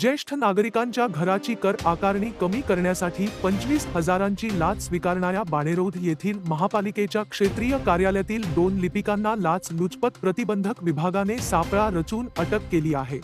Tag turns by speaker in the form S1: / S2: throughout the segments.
S1: ज्येष्ठ नागरिकांच्या घराची कर आकारणी कमी करण्यासाठी पंचवीस हजारांची लाच स्वीकारणाऱ्या बाणेरोध येथील महापालिकेच्या क्षेत्रीय कार्यालयातील दोन लिपिकांना लाच लुचपत प्रतिबंधक विभागाने सापळा रचून अटक केली आहे.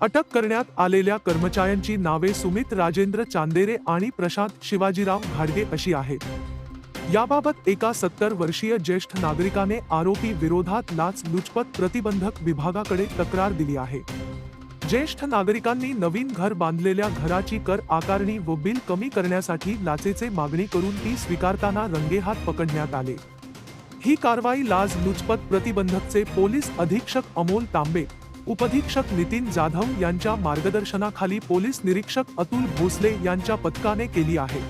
S1: अटक करण्यात आलेल्या कर्मचाऱ्यांची नावे सुमित राजेंद्र चांदेरे आणि प्रशांत शिवाजीराव घाडगे अशी आहेत. याबाबत एका सत्तर वर्षीय ज्येष्ठ नागरिकाने आरोपी विरोधात लाच लुचपत प्रतिबंधक विभागाकडे तक्रार दिली आहे. ज्येष्ठ नागरिकांनी नवीन घर बांधलेल्या घराची कर आकारणी व बिल कमी करण्यासाठी लाचेचे मागणी करून ती स्वीकारताना रंगेहात पकडण्यात आले. ही कारवाई लाज लुचपत प्रतिबंधकचे पोलीस अधीक्षक अमोल तांबे उपधीक्षक नितीन जाधव यांच्या मार्गदर्शनाखाली पोलीस निरीक्षक अतुल भोसले यांच्या पथकाने केली आहे.